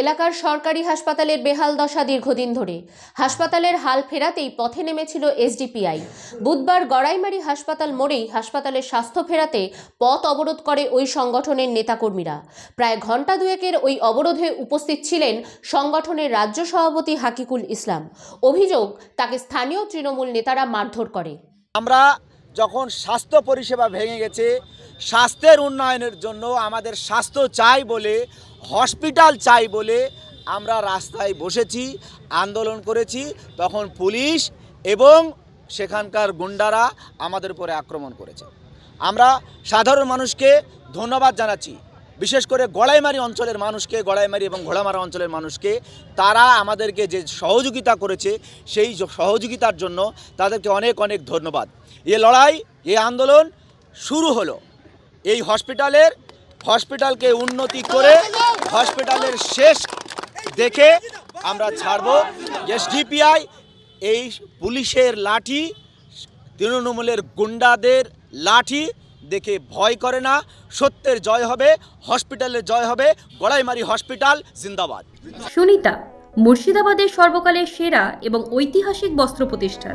এলাকার সরকারি হাসপাতালের বেহাল দশা দীর্ঘদিন ধরে। হাসপাতালের হাল ফেরাতেই পথে নেমেছিল এসডিপিআই। বুধবার গড়াইমারি হাসপাতাল মোড়েই হাসপাতালের স্বাস্থ্য ফেরাতে পথ অবরোধ করে ওই সংগঠনের নেতাকর্মীরা। প্রায় ঘণ্টা দুয়েকের ওই অবরোধে উপস্থিত ছিলেন সংগঠনের রাজ্য সভাপতি হাকিকুল ইসলাম। অভিযোগ, তাকে স্থানীয় তৃণমূল নেতারা মারধর করে। আমরা যখন স্বাস্থ্য পরিষেবা ভেঙে গেছে, স্বাস্থ্যের উন্নয়নের জন্য আমাদের স্বাস্থ্য চাই বলে হসপিটাল চাই বলে আমরা রাস্তায় বসেছি, আন্দোলন করেছি, তখন পুলিশ এবং সেখানকার গুন্ডারা আমাদের উপরে আক্রমণ করেছে। আমরা সাধারণ মানুষকে ধন্যবাদ জানাচ্ছি, বিশেষ করে গড়াইমারি অঞ্চলের মানুষকে গড়াইমারি এবং ঘোড়ামারা অঞ্চলের মানুষকে, তারা আমাদেরকে যে সহযোগিতা করেছে, সেই সহযোগিতার জন্য তাদেরকে অনেক অনেক ধন্যবাদ। এ লড়াই, এ আন্দোলন শুরু হলো। এই হসপিটালের হসপিটালকে উন্নতি করে হসপিটালের শেষ দেখে আমরা ছাড়ব। এসডিপিআই, এই পুলিশের লাঠি, তৃণমূলের গুন্ডাদের লাঠি দেখে ভয় করে না। সত্যের জয় হবে, হসপিটালের জয় হবে গড়াইমারি হসপিটাল, জিন্দাবাদ। সুনিতা, মুর্শিদাবাদের সর্বকালের সেরা এবং ঐতিহাসিক বস্ত্র প্রতিষ্ঠান।